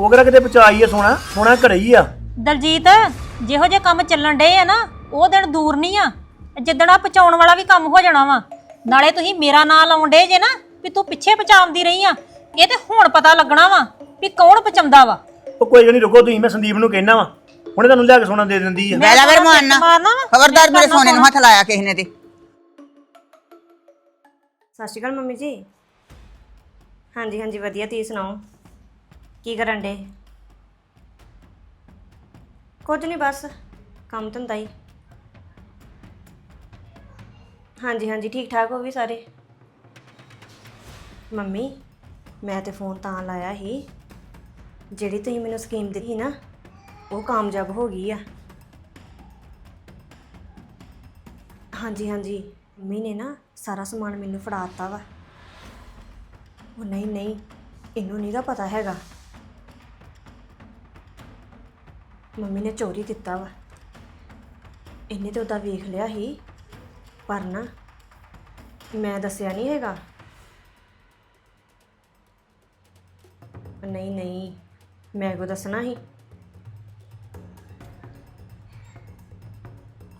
ਉਹ ਕਿਹੜਾ ਕਿਤੇ ਬਚਾਈ ਆ ਸੋਨਾ ਸੋਨਾ ਘਰੇ ਹੀ ਆ। ਦਲਜੀਤ ਜਿਹੋ ਜੇ ਕੰਮ ਚੱਲਣ ਡੇ ਆ ਨਾ ਉਹ ਦਿਨ ਦੂਰ ਨਹੀਂ ਆ। ਜਿੱਦਣ ਆ ਪਚਾਉਣ ਵਾਲਾ ਵੀ ਕੰਮ ਹੋ ਜਾਣਾ ਵਾ। ਨਾਲੇ ਤੁਸੀਂ ਮੇਰਾ ਨਾਂ ਲਾਉਣ ਡੇ ਜੇ ਨਾ ਵੀ ਤੂੰ ਪਿੱਛੇ ਪਚਾਉਂਦੀ ਰਹੀ ਆ। ਇਹ ਤੇ ਹੁਣ ਪਤਾ ਲੱਗਣਾ ਵਾ ਵੀ ਕੌਣ ਪਚਾਉਂਦਾ ਵਾ। ਉਹ ਕੋਈ ਗੱਲ ਨਹੀਂ ਰੁਕੋ ਤੁਸੀਂ ਮੈਂ ਸੰਦੀਪ ਨੂੰ ਕਹਿਣਾ ਵਾ। ਹੁਣੇ ਤੁਹਾਨੂੰ ਲਿਆ ਕੇ ਸੋਨਾ ਦੇ ਦਿੰਦੀ ਆ। ਮੈਂ ਲਾ ਫਿਰ ਮਾਰਨਾ। ਮਾਰਨਾ ਵਾ? ਖਬਰਦਾਰ ਮੇਰੇ ਸੋਨੇ ਨੂੰ ਹੱਥ ਲਾਇਆ ਕਿਸੇ ਨੇ ਤੇ। ਸਤਿ ਸ਼੍ਰੀ ਅਕਾਲ ਮੰਮੀ ਜੀ। ਹਾਂਜੀ ਹਾਂਜੀ ਵਧੀਆ ਤੁਸੀਂ ਸੁਣਾਓ? ਕੀ ਕਰਨ ਡੇ ਕੁਝ ਨਹੀਂ ਬਸ, ਕੰਮ ਧੰਦਾ ਹੀ ਹਾਂਜੀ ਹਾਂਜੀ, ਠੀਕ ਠਾਕ ਹੋ ਵੀ ਸਾਰੇ? ਮੰਮੀ, ਮੈਂ ਤੇ ਫੋਨ ਤਾਂ ਲਾਇਆ ਸੀ। ਜਿਹੜੀ ਤੁਸੀਂ ਮੈਨੂੰ ਸਕੀਮ ਦਿੱਤੀ ਨਾ, ਉਹ ਕਾਮਯਾਬ ਹੋ ਗਈ ਆ। ਹਾਂਜੀ ਹਾਂਜੀ, ਮੰਮੀ ਨੇ ਨਾ ਸਾਰਾ ਸਮਾਨ ਮੈਨੂੰ ਫੜਾ ਦਿੱਤਾ ਵਾ। ਉਹ ਨਹੀਂ ਨਹੀਂ, ਇਹਨੂੰ ਨਹੀਂ ਦਾ ਪਤਾ ਹੈਗਾ। ਮੰਮੀ ਨੇ ਚੋਰੀ ਦਿੱਤਾ ਵਾ। ਇਹਨੇ ਤਾਂ ਉਹਦਾ ਵੇਖ ਲਿਆ ਸੀ, ਪਰ ਨਾ ਮੈਂ ਦੱਸਿਆ ਨਹੀਂ ਹੈਗਾ। ਨਹੀਂ ਨਹੀਂ, ਮੈਂ ਕੋ ਦੱਸਣਾ ਸੀ?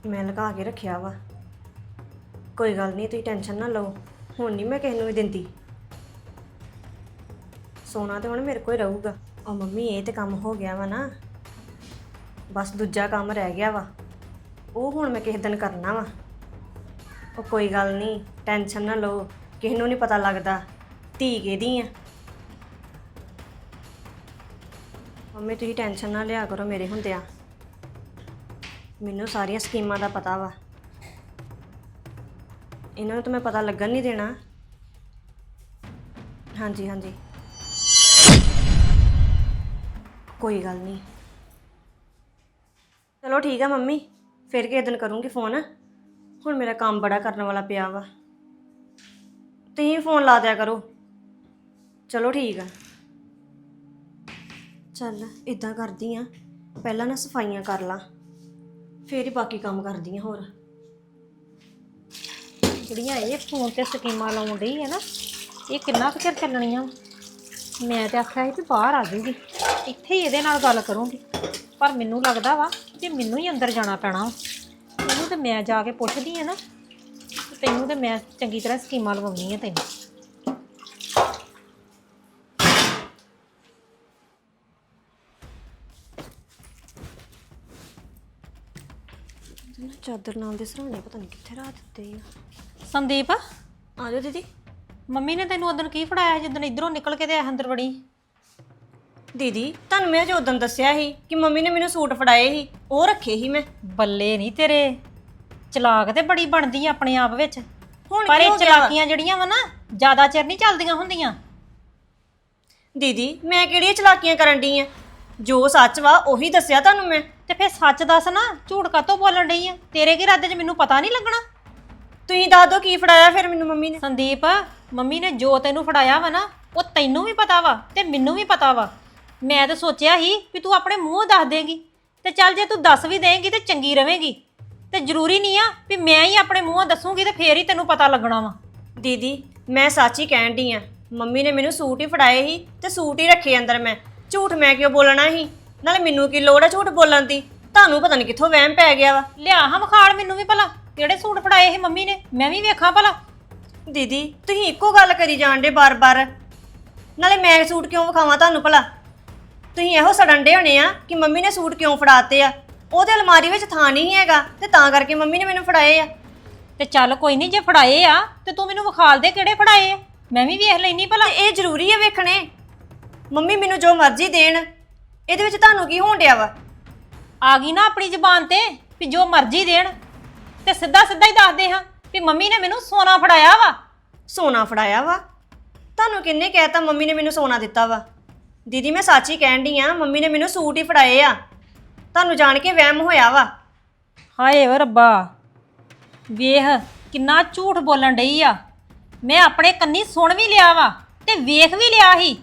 ਮੈਂ ਲਗਾ ਕੇ ਰੱਖਿਆ ਵਾ। ਕੋਈ ਗੱਲ ਨਹੀਂ ਤੁਸੀਂ ਟੈਨਸ਼ਨ ਨਾ ਲਓ। ਹੁਣ ਨਹੀਂ ਮੈਂ ਕਿਸੇ ਨੂੰ ਵੀ ਦਿੰਦੀ। ਸੋਨਾ ਤੇ ਹੁਣ ਮੇਰੇ ਕੋਲ ਹੀ ਰਹੂਗਾ। ਉਹ ਮੰਮੀ, ਇਹ ਤੇ ਕੰਮ ਹੋ ਗਿਆ ਵਾ ਨਾ। ਬਸ ਦੂਜਾ ਕੰਮ ਰਹਿ ਗਿਆ ਵਾ। ਉਹ ਹੁਣ ਮੈਂ ਕਿਸੇ ਦਿਨ ਕਰਨਾ ਵਾ। ਉਹ ਕੋਈ ਗੱਲ ਨਹੀਂ, ਟੈਨਸ਼ਨ ਨਾ ਲਓ, ਕਿਸੇ ਨੂੰ ਨਹੀਂ ਪਤਾ ਲੱਗਦਾ। ਧੀ ਕਿਹਦੀ ਆ? ਮੰਮੀ, ਤੁਸੀਂ ਟੈਨਸ਼ਨ ਨਾ ਲਿਆ ਕਰੋ ਮੇਰੇ ਹੁੰਦਿਆਂ। ਮੈਨੂੰ ਸਾਰੀਆਂ ਸਕੀਮਾਂ ਦਾ ਪਤਾ ਵਾ। ਇਹਨਾਂ ਨੂੰ ਤਾਂ ਮੈਂ ਪਤਾ ਲੱਗਣ ਨਹੀਂ ਦੇਣਾ। ਹਾਂਜੀ ਹਾਂਜੀ। ਕੋਈ ਗੱਲ ਨਹੀਂ। ਚਲੋ ਠੀਕ ਆ ਮੰਮੀ, ਫਿਰ ਕਿਸੇ ਦਿਨ ਕਰੂੰਗੀ ਫੋਨ। ਹੁਣ ਮੇਰਾ ਕੰਮ ਬੜਾ ਕਰਨ ਵਾਲਾ ਪਿਆ ਵਾ। ਤੁਸੀਂ ਫੋਨ ਲਾ ਦਿਆ ਕਰੋ। ਚਲੋ ਠੀਕ ਆ। ਚੱਲ ਇਦਾਂ ਕਰਦੀ ਆ। ਪਹਿਲਾਂ ਨਾ ਸਫਾਈਆਂ ਕਰ ਲਾਂ। ਫਿਰ ਹੀ ਬਾਕੀ ਕੰਮ ਕਰਦੀ ਆ ਹੋਰ। ਜਿਹੜੀਆਂ ਇਹ ਫੋਨ ਤੇ ਸਕੀਮਾਂ ਲਾਉਣ ਡਈ ਹੈ ਨਾ, ਇਹ ਕਿੰਨਾ ਕੁ ਚਿਰ ਚੱਲਣੀਆਂ ਮੈਂ ਤੇ ਆਖਿਆ ਸੀ ਵੀ ਬਾਹਰ ਆ ਜੂਗੀ ਇੱਥੇ ਹੀ ਇਹਦੇ ਨਾਲ ਗੱਲ ਕਰੂੰਗੀ। ਪਰ ਮੈਨੂੰ ਲੱਗਦਾ ਵਾ ਕਿ ਮੈਨੂੰ ਹੀ ਅੰਦਰ ਜਾਣਾ ਪੈਣਾ ਵਾ। ਇਹਨੂੰ ਤੇ ਮੈਂ ਜਾ ਕੇ ਪੁੱਛਦੀ ਆ ਨਾ ਤੇ ਤੈਨੂੰ ਤੇ ਮੈਂ ਚੰਗੀ ਤਰ੍ਹਾਂ ਸਕੀਮਾਂ ਲਵਾਉਣੀ ਆ ਤੈਨੂੰ। ਚਾਦਰ ਨਾਲ ਦੇ ਸਰਾਣੇ ਪਤਾ ਨਹੀਂ ਕਿੱਥੇ ਰਾਤ ਦਿੱਤੇ ਆ। ਸੰਦੀਪ? ਆ ਜਾਓ ਦੀਦੀ। ਮੰਮੀ ਨੇ ਤੈਨੂੰ ਉਦੋਂ ਕੀ ਫੜਾਇਆ ਜਦੋਂ ਇਧਰੋਂ ਨਿਕਲ ਕੇ ਤੇ ਇਹ ਅੰਦਰ ਵੜੀ? ਦੀਦੀ ਤੁਹਾਨੂੰ ਮੈਂ ਜੋ ਉਦੋਂ ਦੱਸਿਆ ਸੀ ਕਿ ਮੰਮੀ ਨੇ ਮੈਨੂੰ ਸੂਟ ਫੜਾਏ ਸੀ ਉਹ ਰੱਖੇ ਸੀ ਮੈਂ। ਬੱਲੇ ਨਹੀਂ ਤੇਰੇ। ਚਲਾਕ ਤੇ ਬੜੀ ਬਣਦੀ ਆ ਆਪਣੇ ਆਪ ਵਿੱਚ। ਹੁਣ ਪਰ ਕੀ ਇਹ ਹੋ ਗਿਆ ਵਾ? ਚਲਾਕੀਆਂ ਜਿਹੜੀਆਂ ਵਾ ਨਾ ਜ਼ਿਆਦਾ ਚਿਰ ਨਹੀਂ ਚੱਲਦੀਆਂ ਹੁੰਦੀਆਂ। ਦੀਦੀ ਮੈਂ ਕਿਹੜੀਆਂ ਚਲਾਕੀਆਂ ਕਰਨ ਡਈ ਆ? ਜੋ ਸੱਚ ਵਾ ਉਹੀ ਦੱਸਿਆ ਤੁਹਾਨੂੰ ਮੈਂ। ਤੇ ਫਿਰ ਸੱਚ ਦੱਸ ਨਾ ਝੂਠ ਕਾਤੋਂ ਬੋਲਣ ਡਈ ਆ? ਤੇਰੇ ਕੀ ਇਰਾਦੇ 'ਚ ਮੈਨੂੰ ਪਤਾ ਨਹੀਂ ਲੱਗਣਾ? ਤੁਸੀਂ ਦੱਸ ਦਿਓ ਕੀ ਫੜਾਇਆ ਫਿਰ ਮੈਨੂੰ ਮੰਮੀ ਨੇ। ਸੰਦੀਪ ਮੰਮੀ ਨੇ ਜੋ ਤੈਨੂੰ ਫੜਾਇਆ ਵਾ ਨਾ ਉਹ ਤੈਨੂੰ ਵੀ ਪਤਾ ਵਾ ਤੇ ਮੈਨੂੰ ਵੀ ਪਤਾ ਵਾ। ਮੈਂ ਤਾਂ ਸੋਚਿਆ ਸੀ ਵੀ ਤੂੰ ਆਪਣੇ ਮੂੰਹੋਂ ਦੱਸ ਦੇਂਗੀ। ਤੇ ਚੱਲ ਜੇ ਤੂੰ ਦੱਸ ਵੀ ਦੇਂਗੀ ਤੇ ਚੰਗੀ ਰਵੇਂਗੀ। ਤੇ ਜ਼ਰੂਰੀ ਨਹੀਂ ਆ ਵੀ ਮੈਂ ਹੀ ਆਪਣੇ ਮੂੰਹੋਂ ਦੱਸੂਗੀ ਤੇ ਫੇਰ ਹੀ ਤੈਨੂੰ ਪਤਾ ਲੱਗਣਾ ਵਾ। ਦੀਦੀ ਮੈਂ ਸੱਚ ਹੀ ਕਹਿਣ ਡਈ ਆ। ਮੰਮੀ ਨੇ ਮੈਨੂੰ ਸੂਟ ਹੀ ਫੜਾਏ ਸੀ ਤੇ ਸੂਟ ਹੀ ਰੱਖੇ ਅੰਦਰ ਮੈਂ। ਝੂਠ ਮੈਂ ਕਿਉਂ ਬੋਲਣਾ ਸੀ? ਨਾਲੇ ਮੈਨੂੰ ਕੀ ਲੋੜ ਆ ਝੂਠ ਬੋਲਣ ਦੀ? ਤੁਹਾਨੂੰ ਪਤਾ ਨਹੀਂ ਕਿੱਥੋਂ ਵਹਿਮ ਪੈ ਗਿਆ ਵਾ। ਲਿਆ ਹਾਂ ਵਿਖਾਲ ਮੈਨੂੰ ਵੀ ਭਲਾ ਕਿਹੜੇ ਸੂਟ ਫੜਾਏ ਇਹ ਮੰਮੀ ਨੇ? ਮੈਂ ਵੀ ਵੇਖਾਂ ਭਲਾ। ਦੀਦੀ ਤੁਸੀਂ ਇੱਕੋ ਗੱਲ ਕਰੀ ਜਾਂਦੇ ਬਾਰ-ਬਾਰ। ਨਾਲੇ ਮੈਂ ਸੂਟ ਕਿਉਂ ਵਿਖਾਵਾਂ ਤੁਹਾਨੂੰ ਭਲਾ? ਤੁਸੀਂ ਇਹੋ ਸੜਨ ਦੇ ਹੋਣੇ ਆ ਕਿ ਮੰਮੀ ਨੇ ਸੂਟ ਕਿਉਂ ਫੜਾਤੇ ਆ? ਉਹਦੇ ਅਲਮਾਰੀ ਵਿੱਚ ਥਾਂ ਨਹੀਂ ਹੈਗਾ ਤੇ ਤਾਂ ਕਰਕੇ ਮੰਮੀ ਨੇ ਮੈਨੂੰ ਫੜਾਏ ਆ। ਤੇ ਚੱਲ ਕੋਈ ਨਹੀਂ ਜੇ ਫੜਾਏ ਆ ਤੇ ਤੂੰ ਮੈਨੂੰ ਵਿਖਾਲ ਦੇ ਕਿਹੜੇ ਫੜਾਏ ਆ। ਮੈਂ ਵੀ ਵੇਖ ਲੈਣੀ ਭਲਾ। ਤੇ ਇਹ ਜ਼ਰੂਰੀ ਆ ਵੇਖਣੇ। ਮੰਮੀ ਮੈਨੂੰ ਜੋ ਮਰਜ਼ੀ ਦੇਣ ਇਹਦੇ ਵਿੱਚ ਤੁਹਾਨੂੰ ਕੀ ਹੋਣ ਡਿਆ ਵਾ? ਆ ਗਈ ਨਾ ਆਪਣੀ ਜ਼ੁਬਾਨ ਤੇ ਵੀ ਜੋ ਮਰਜ਼ੀ ਦੇਣ। ਤੇ ਸਿੱਧਾ ਸਿੱਧਾ ਹੀ ਦੱਸਦੇ ਹਾਂ ਵੀ ਮੰਮੀ ਨੇ ਮੈਨੂੰ ਸੋਨਾ ਫੜਾਇਆ ਵਾ। ਸੋਨਾ ਫੜਾਇਆ ਵਾ? ਤੁਹਾਨੂੰ ਕਿੰਨੇ ਕਹਿਤਾ ਮੰਮੀ ਨੇ ਮੈਨੂੰ ਸੋਨਾ ਦਿੱਤਾ ਵਾ? ਦੀਦੀ, ਮੈਂ ਸੱਚ ਹੀ ਕਹਿਣ ਡਈ ਆ, ਮੰਮੀ ਨੇ ਮੈਨੂੰ ਸੂਟ ਹੀ ਫੜਾਏ ਆ। ਤੁਹਾਨੂੰ ਜਾਣ ਕੇ ਵਹਿਮ ਹੋਇਆ ਵਾ। ਹਾਏ ਓ ਰੱਬਾ, ਵੇਖ ਕਿੰਨਾ ਝੂਠ ਬੋਲਣ ਡਈ ਆ। ਮੈਂ ਆਪਣੇ ਕੰਨੀ ਸੁਣ ਵੀ ਲਿਆ ਵਾ ਤੇ ਵੇਖ ਵੀ ਲਿਆ ਸੀ।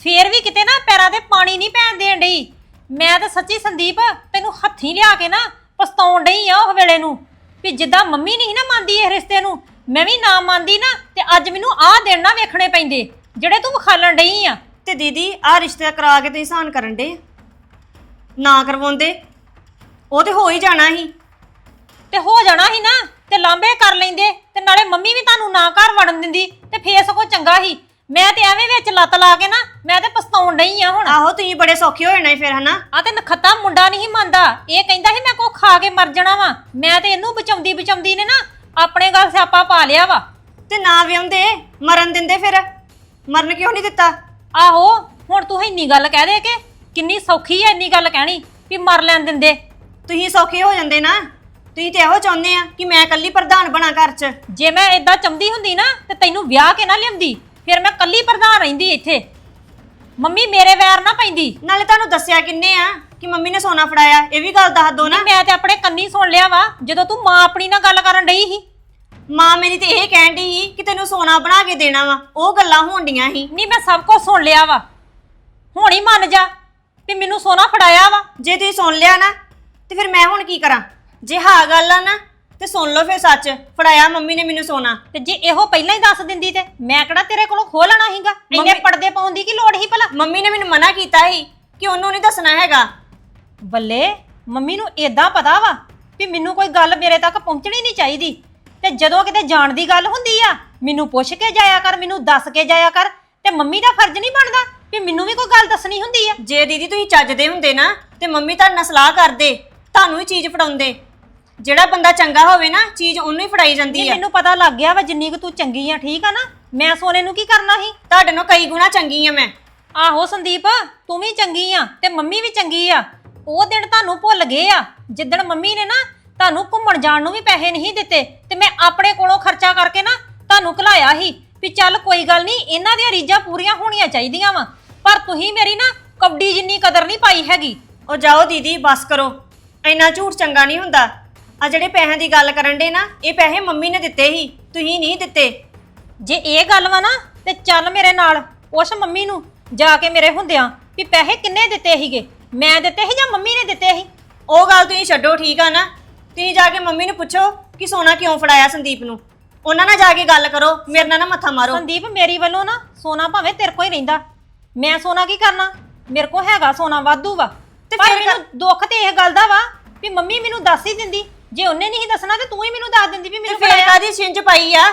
ਫੇਰ ਵੀ ਕਿਤੇ ਨਾ ਪੈਰਾਂ ਤੇ ਪਾਣੀ ਨਹੀਂ ਪੈਣ ਦੇਣ ਡਈ। ਮੈਂ ਤਾਂ ਸੱਚੀ ਸੰਦੀਪ, ਤੈਨੂੰ ਹੱਥੀਂ ਲਿਆ ਕੇ ਨਾ ਪਛਤਾਉਣ ਡਈ ਆ ਉਹ ਵੇਲੇ ਨੂੰ। ਵੀ ਜਿੱਦਾਂ ਮੰਮੀ ਨਹੀਂ ਨਾ ਮੰਨਦੀ ਇਹ ਰਿਸ਼ਤੇ ਨੂੰ, ਮੈਂ ਵੀ ਨਾ ਮੰਨਦੀ ਨਾ, ਤੇ ਅੱਜ ਮੈਨੂੰ ਆਹ ਦਿਨ ਨਾ ਵੇਖਣੇ ਪੈਂਦੇ, ਜਿਹੜੇ ਤੂੰ ਵਿਖਾਲਣ ਡਈ ਆ। ਤੇ ਦੀਦੀ ਆਹ ਰਿਸ਼ਤਾ ਕਰਾ ਕੇ ਤੁਸੀਂ ਸਾਨ ਕਰਨ ਦੇ ਨਾ ਕਰਵਾਉਂਦੇ। ਉਹ ਤੇ ਹੋ ਹੀ ਜਾਣਾ ਸੀ। ਤੇ ਹੋ ਜਾਣਾ ਸੀ ਨਾ ਤੇ ਲਾਂਬੇ ਕਰ ਲੈਂਦੇ ਤੇ ਨਾਲੇ ਮੰਮੀ ਵੀ ਤੁਹਾਨੂੰ ਨਾ ਘਰ ਵੜਨ ਦਿੰਦੀ ਤੇ ਫੇਰ ਸਗੋਂ ਚੰਗਾ ਸੀ। ਮੈਂ ਤੇ ਐਵੇਂ ਵਿੱਚ ਲੱਤ ਲਾ ਕੇ ਨਾ ਮੈਂ ਤੇ ਪਛਤਾਉਣ ਡਈ ਆ ਹੁਣ। ਆਹੋ ਤੁਸੀਂ ਬੜੇ ਸੌਖੇ ਹੋ ਜਾਣਾ ਸੀ ਫਿਰ ਹਨਾ? ਆ ਤੇ ਨਖੱਤਾ ਮੁੰਡਾ ਨਹੀਂ ਮੰਨਦਾ। ਇਹ ਕਹਿੰਦਾ ਸੀ ਮੈਂ ਕੋ ਖਾ ਕੇ ਮਰ ਜਾਣਾ ਵਾ। ਮੈਂ ਤੇ ਇਹਨੂੰ ਬਚਾਉਂਦੀ ਬਚਾਉਂਦੀ ਨੇ ਨਾ ਆਪਣੇ ਘਰ ਸਿਆਪਾ ਪਾ ਲਿਆ ਵਾ। ਤੇ ਨਾ ਵਿਆਉਂਦੇ ਮਰਨ ਦਿੰਦੇ ਫਿਰ। ਮਰਨ ਕਿਉਂ ਨਹੀਂ ਦਿੱਤਾ? ਆਹੋ ਹੁਣ ਤੂੰ ਇੰਨੀ ਗੱਲ ਕਹਿ ਦੇ ਕਿ ਕਿੰਨੀ ਸੌਖੀ ਐ ਇੰਨੀ ਗੱਲ ਕਹਿਣੀ ਵੀ ਮਰ ਲੈਣ ਦਿੰਦੇ। ਤੁਸੀਂ ਸੌਖੇ ਹੋ ਜਾਂਦੇ ਨਾ ਤੁਸੀਂ ਤੇ ਇਹੋ ਚਾਹੁੰਦੇ ਆ ਕਿ ਮੈਂ ਇਕੱਲੀ ਪ੍ਰਧਾਨ ਬਣਾ ਘਰ 'ਚ। ਜੇ ਮੈਂ ਇਦਾਂ ਚੰਦੀ ਹੁੰਦੀ ਨਾ ਤੇ ਤੈਨੂੰ ਵਿਆਹ ਕੇ ਨਾ ਲਿਆਉਂਦੀ ਫਿਰ ਮੈਂ ਕੱਲੀ ਪ੍ਰਧਾਨ ਰਹਿੰਦੀ ਇੱਥੇ। ਮੰਮੀ ਮੇਰੇ ਵੈਰ ਨਾ ਪੈਂਦੀ। ਨਾਲੇ ਤੁਹਾਨੂੰ ਦੱਸਿਆ ਕਿੰਨੇ ਆ ਕਿ ਮੰਮੀ ਨੇ ਸੋਨਾ ਫੜਾਇਆ ਇਹ ਵੀ ਗੱਲ ਦੱਸ ਦੋ ਨਾ। ਮੈਂ ਤੇ ਆਪਣੇ ਕੰਨੀ ਸੁਣ ਲਿਆ ਵਾ ਜਦੋਂ ਤੂੰ ਮਾਂ ਆਪਣੀ ਨਾਲ ਗੱਲ ਕਰਨ ਡਈ ਸੀ। ਮਾਂ ਮੇਰੀ ਤੇ ਇਹ ਕਹਿਣ ਡਈ ਸੀ ਕਿ ਤੈਨੂੰ ਸੋਨਾ ਬਣਾ ਕੇ ਦੇਣਾ ਵਾ ਉਹ ਗੱਲਾਂ ਹੋਣ ਡੀਆਂ ਸੀ। ਨਹੀਂ ਮੈਂ ਸਭ ਕੁਝ ਸੁਣ ਲਿਆ ਵਾ। ਹੁਣ ਹੀ ਮੰਨ ਜਾ ਵੀ ਮੈਨੂੰ ਸੋਨਾ ਫੜਾਇਆ ਵਾ। ਜੇ ਤੁਸੀਂ ਸੁਣ ਲਿਆ ਨਾ ਤੇ ਫਿਰ ਮੈਂ ਹੁਣ ਕੀ ਕਰਾਂ? ਜੇ ਹਾਂ ਗੱਲ ਆ ਨਾ ਤੇ ਸੁਣ ਲਓ ਫਿਰ ਸੱਚ ਫੜਾਇਆ ਮੰਮੀ ਨੇ ਮੈਨੂੰ ਸੋਨਾ। ਤੇ ਜੇ ਇਹੋ ਪਹਿਲਾਂ ਹੀ ਦੱਸ ਦਿੰਦੀ ਤੇ ਮੈਂ ਕਿਹੜਾ ਤੇਰੇ ਕੋਲੋਂ ਖੋਹ ਲੈਣਾ ਸੀਗਾ? ਇੰਨੇ ਮੰਮੀ- ਪਰਦੇ ਪਾਉਣ ਦੀ ਕੀ ਲੋੜ ਸੀ ਭਲਾ? ਮੰਮੀ ਨੇ ਮੈਨੂੰ ਮਨਾ ਕੀਤਾ ਸੀ ਕਿ ਉਹਨੂੰ ਨਹੀਂ ਦੱਸਣਾ ਹੈਗਾ। ਬੱਲੇ ਮੰਮੀ ਨੂੰ ਏਦਾਂ ਪਤਾ ਵਾ ਵੀ ਮੈਨੂੰ ਕੋਈ ਗੱਲ ਮੇਰੇ ਤੱਕ ਪਹੁੰਚਣੀ ਨਹੀਂ ਚਾਹੀਦੀ। ਤੇ ਜਦੋਂ ਕਿਤੇ ਜਾਣ ਦੀ ਗੱਲ ਹੁੰਦੀ ਆ ਮੈਨੂੰ ਪੁੱਛ ਕੇ ਜਾਇਆ ਕਰ ਮੈਨੂੰ ਦੱਸ ਕੇ ਜਾਇਆ ਕਰ ਤੇ ਮੰਮੀ ਦਾ ਫਰਜ਼ ਨਹੀਂ ਬਣਦਾ ਵੀ ਮੈਨੂੰ ਵੀ ਕੋਈ ਗੱਲ ਦੱਸਣੀ ਹੁੰਦੀ ਆ। ਜੇ ਦੀਦੀ ਤੁਸੀਂ ਚੱਜਦੇ ਹੁੰਦੇ ਨਾ ਤੇ ਮੰਮੀ ਤੁਹਾਡੇ ਨਾਲ ਸਲਾਹ ਕਰਦੇ ਤੁਹਾਨੂੰ ਹੀ ਚੀਜ਼ ਫੜਾਉਂਦੇ। ਜਿਹੜਾ ਬੰਦਾ ਚੰਗਾ ਹੋਵੇ ਨਾ ਚੀਜ਼ ਉਹਨੂੰ ਹੀ ਫੜਾਈ ਜਾਂਦੀ ਨਹੀਂ ਆ। ਮੈਨੂੰ ਪਤਾ ਲੱਗ ਗਿਆ ਵਾ ਜਿੰਨੀ ਕੁ ਤੂੰ ਚੰਗੀ ਆ ਠੀਕ ਆ ਨਾ? ਮੈਂ ਸੋਨੇ ਨੂੰ ਕੀ ਕਰਨਾ ਸੀ? ਤੁਹਾਡੇ ਨਾਲੋਂ ਕਈ ਗੁਣਾ ਚੰਗੀ ਆ ਮੈਂ। ਆਹੋ ਸੰਦੀਪ ਤੂੰ ਵੀ ਚੰਗੀ ਆ ਤੇ ਮੰਮੀ ਵੀ ਚੰਗੀ ਆ। ਉਹ ਦਿਨ ਤੁਹਾਨੂੰ ਭੁੱਲ ਗਏ ਆ। ਜਿੱਦਣ ਮੰਮੀ ਨੇ ਨਾ ਤੁਹਾਨੂੰ ਘੁੰਮਣ ਜਾਣ ਨੂੰ ਵੀ ਪੈਸੇ ਨਹੀਂ ਦਿੱਤੇ ਤੇ ਮੈਂ ਆਪਣੇ ਕੋਲੋਂ ਖਰਚਾ ਕਰਕੇ ਨਾ ਤੁਹਾਨੂੰ ਘਲਾਇਆ ਸੀ ਵੀ ਚੱਲ ਕੋਈ ਗੱਲ ਨਹੀਂ ਇਹਨਾਂ ਦੀਆਂ ਰੀਝਾਂ ਪੂਰੀਆਂ ਹੋਣੀਆਂ ਚਾਹੀਦੀਆਂ ਵਾ। ਪਰ ਤੁਸੀਂ ਮੇਰੀ ਨਾ ਕਬੱਡੀ ਜਿੰਨੀ ਕਦਰ ਨਹੀਂ ਪਾਈ ਹੈਗੀ। ਉਹ ਜਾਓ ਦੀਦੀ ਬਸ ਕਰੋ। ਇੰਨਾ ਝੂਠ ਚੰਗਾ ਨਹੀਂ ਹੁੰਦਾ। ਆ ਜਿਹੜੇ ਪੈਸਿਆਂ ਦੀ ਗੱਲ ਕਰਨ ਦੇ ਨਾ ਇਹ ਪੈਸੇ ਮੰਮੀ ਨੇ ਦਿੱਤੇ ਸੀ ਤੁਸੀਂ ਨਹੀਂ ਦਿੱਤੇ। ਜੇ ਇਹ ਗੱਲ ਵਾ ਨਾ ਤੇ ਚੱਲ ਮੇਰੇ ਨਾਲ ਉਸ ਮੰਮੀ ਨੂੰ ਜਾ ਕੇ ਮੇਰੇ ਹੁੰਦਿਆਂ ਵੀ ਪੈਸੇ ਕਿੰਨੇ ਦਿੱਤੇ ਸੀਗੇ? ਮੈਂ ਦਿੱਤੇ ਸੀ ਜਾਂ ਮੰਮੀ ਨੇ ਦਿੱਤੇ ਸੀ? ਉਹ ਗੱਲ ਤੁਸੀਂ ਛੱਡੋ ਠੀਕ ਆ ਨਾ? ਤੁਸੀਂ ਜਾ ਕੇ ਮੰਮੀ ਨੂੰ ਪੁੱਛੋ ਕਿ ਸੋਨਾ ਕਿਉਂ ਫੜਾਇਆ ਸੰਦੀਪ ਨੂੰ? ਉਹਨਾਂ ਨਾਲ ਜਾ ਕੇ ਗੱਲ ਕਰੋ ਮੇਰੇ ਨਾਲ ਨਾ ਮੱਥਾ ਮਾਰੋ। ਸੰਦੀਪ ਮੇਰੀ ਵੱਲੋਂ ਨਾ ਸੋਨਾ ਭਾਵੇਂ ਤੇਰੇ ਕੋਲ ਹੀ ਰਹਿੰਦਾ। ਮੈਂ ਸੋਨਾ ਕੀ ਕਰਨਾ? ਮੇਰੇ ਕੋਲ ਹੈਗਾ ਸੋਨਾ ਵਾਧੂ ਵਾ। ਤੇ ਫਿਰ ਮੈਨੂੰ ਦੁੱਖ ਤੇ ਇਹ ਗੱਲ ਦਾ ਵਾ ਵੀ ਮੰਮੀ ਮੈਨੂੰ ਦੱਸ ਹੀ ਦਿੰਦੀ। ਜੇ ਉਹਨੇ ਨਹੀਂ ਦੱਸਣਾ ਤੇ ਤੂੰ ਹੀ ਮੈਨੂੰ ਦੱਸ ਦਿੰਦੀ ਵੀ ਤੇ ਮੈਨੂੰ ਫੇਰ ਫੜਾਇਆ। ਕਾਦੀ ਛਿੰਝ ਪਾਈ ਆ?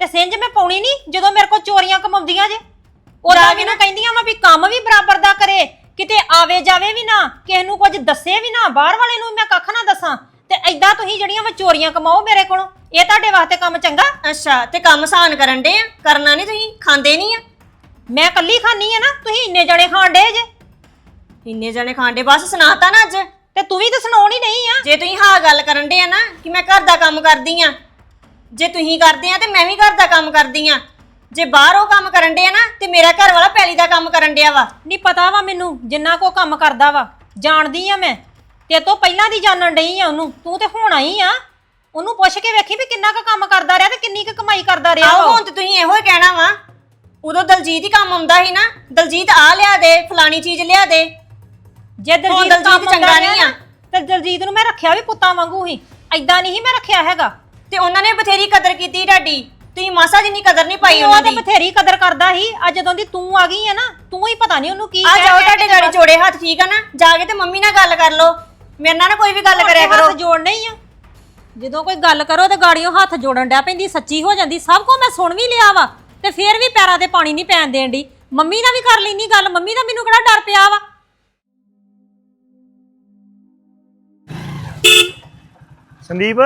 ਤੇ ਸਿੰਜ ਮੈਂ ਪਾਉਣੀ ਨਹੀਂ ਜਦੋਂ ਮੇਰੇ ਕੋਲ ਚੋਰੀਆਂ ਕਮਾਉਂਦੀਆਂ ਜੇ। ਉਹਦਾ ਜਾ ਕੇ ਮੈਨੂੰ ਕਹਿੰਦੀਆਂ ਵਾ ਵੀ ਕੰਮ ਵੀ ਬਰਾਬਰ ਦਾ ਕਰੇ ਕਿਤੇ ਆਵੇ ਜਾਵੇ ਵੀ ਨਾ ਕਿਸੇ ਨੂੰ ਕੁਝ ਦੱਸੇ ਵੀ ਨਾ ਬਾਹਰ ਵਾਲੇ ਨੂੰ ਵੀ ਮੈਂ ਕੱਖ ਨਾ ਦੱਸਾਂ। ਤੇ ਐਦਾਂ ਤੁਸੀਂ ਜਿਹੜੀਆਂ ਵਾ ਚੋਰੀਆਂ ਕਮਾਓ ਮੇਰੇ ਕੋਲੋਂ, ਇਹ ਤੁਹਾਡੇ ਵਾਸਤੇ ਕੰਮ ਚੰਗਾ? ਅੱਛਾ, ਤੇ ਕੰਮ ਆਸਾਨ ਕਰਨ ਦੇ ਆ, ਕਰਨਾ ਨਹੀਂ ਤੁਸੀਂ, ਖਾਂਦੇ ਨਹੀਂ ਆ। ਮੈਂ ਕੱਲੀ ਖਾਣੀ ਆ ਨਾ, ਤੁਸੀਂ ਇੰਨੇ ਜਣੇ ਖਾਣ ਜੇ। ਇੰਨੇ ਜਣੇ ਖਾਂਦੇ ਬਸ ਸੁਣਾਤਾ ਨਾ ਅੱਜ, ਤੇ ਤੂੰ ਵੀ ਤਾਂ ਸੁਣਾਉਣੀ ਨਹੀਂ ਆ। ਜੇ ਤੁਸੀਂ ਹਾਂ ਗੱਲ ਕਰਨ ਦੇ ਆ ਨਾ, ਕਿ ਮੈਂ ਘਰ ਦਾ ਕੰਮ ਕਰਦੀ ਆ, ਜੇ ਤੁਸੀਂ ਕਰਦੇ ਆ ਤੇ ਮੈਂ ਵੀ ਘਰ ਦਾ ਕੰਮ ਕਰਦੀ ਆ। ਜੇ ਬਾਹਰ ਉਹ ਕੰਮ ਕਰਨ ਦੇ ਆ ਨਾ, ਤੇ ਮੇਰਾ ਘਰ ਵਾਲਾ ਪੈਲੀ ਦਾ ਕੰਮ ਕਰਨ ਡਿਆ ਵਾ। ਨਹੀਂ ਪਤਾ ਵਾ ਮੈਨੂੰ, ਜਿੰਨਾ ਕੋ ਕੰਮ ਕਰਦਾ ਵਾ, ਜਾਣਦੀ ਆ ਮੈਂ। ਤੇ ਤੋਂ ਪਹਿਲਾਂ ਦੀ ਜਾਣਨ ਡਈ ਆ ਉਹਨੂੰ ਤੂੰ ਤੇ ਹੁਣ ਆਈ ਆ। ਉਹਨੂੰ ਪੁੱਛ ਕੇ ਵੇਖੀ ਵੀ ਕਿੰਨਾ ਕੁ ਕੰਮ ਕਰਦਾ ਰਿਹਾ ਤੇ ਕਿੰਨੀ ਕੁ ਕਮਾਈ ਕਰਦਾ ਰਿਹਾ ਆਹੋ ਉਹ। ਹੁਣ ਤੇ ਤੁਸੀਂ ਇਹੋ ਹੀ ਕਹਿਣਾ ਵਾ ਉਦੋਂ ਦਲਜੀਤ ਹੀ ਕੰਮ ਆਉਂਦਾ ਸੀ ਨਾ ਦਲਜੀਤ ਆ ਲਿਆ ਦੇ ਫਲਾਣੀ ਚੀਜ਼ ਲਿਆ ਦੇ। ਜੇ ਦਲਜੀਤ ਦਲਜੀਤ ਕੰਮ ਚੰਗਾ ਚੰਗਾ ਨਹੀਂ ਨਹੀਂ ਆ। ਤੇ ਦਲਜੀਤ ਨੂੰ ਮੈਂ ਰੱਖਿਆ ਵੀ ਪੁੱਤਾਂ ਵਾਂਗੂ ਹੀ ਐਦਾਂ ਨਹੀਂ ਸੀ ਮੈਂ ਰੱਖਿਆ ਹੈਗਾ। ਤੇ ਉਹਨਾਂ ਨੇ ਬਥੇਰੀ ਕਦਰ ਕੀਤੀ ਤੁਹਾਡੀ ਤੁਸੀਂ ਮਾਸਾ ਜਿੰਨੀ ਕਦਰ ਨਹੀਂ ਪਾਈ ਉਹ ਉਹਨਾਂ ਤੇ ਦੀ। ਬਥੇਰੀ ਕਦਰ ਕਰਦਾ ਸੀ ਆ ਜਦੋਂ ਦੀ ਤੂੰ ਆ ਗਈ ਆ ਨਾ ਤੂੰ ਹੀ ਪਤਾ ਨਹੀਂ ਉਹਨੂੰ ਕੀ ਆ ਕਹਿ ਜਾਓ ਕਹਿ ਤੁਹਾਡੇ ਕੇ ਗਾੜੀ ਜੋੜੇ ਹੱਥ ਠੀਕ ਆ ਨਾ? ਜਾ ਕੇ ਤੇ ਮੰਮੀ ਨਾਲ ਗੱਲ ਕਰ ਲਓ। ਮੇਰੇ ਨਾਲ ਨਾ ਕੋਈ ਵੀ ਗੱਲ ਕਰਿਆ ਕਰੋ। ਹੱਥ ਜੋੜਨੇ ਹੀ ਆ। ਜਦੋਂ ਕੋਈ ਗੱਲ ਕਰੋ ਤੇ ਗਾੜੀਆਂ ਹੱਥ ਜੋੜਨ ਡਿਆ ਪੈਂਦੀ ਸੱਚੀ ਹੋ ਜਾਂਦੀ। ਸਭ ਕੋ ਮੈਂ ਸੁਣ ਵੀ ਲਿਆ ਵਾ ਤੇ ਫੇਰ ਵੀ ਪੈਰਾਂ ਤੇ ਪਾਣੀ ਨਹੀਂ ਪੈਣ ਦੇਣ ਦੀ ਮੰਮੀ ਨਾਲ ਵੀ ਕਰ ਲੈਣੀ ਗੱਲ ਮੰਮੀ ਦਾ ਮੈਨੂੰ ਕਿਹੜਾ ਡਰ ਪਿਆ ਵਾ? ਸੰਦੀਪ?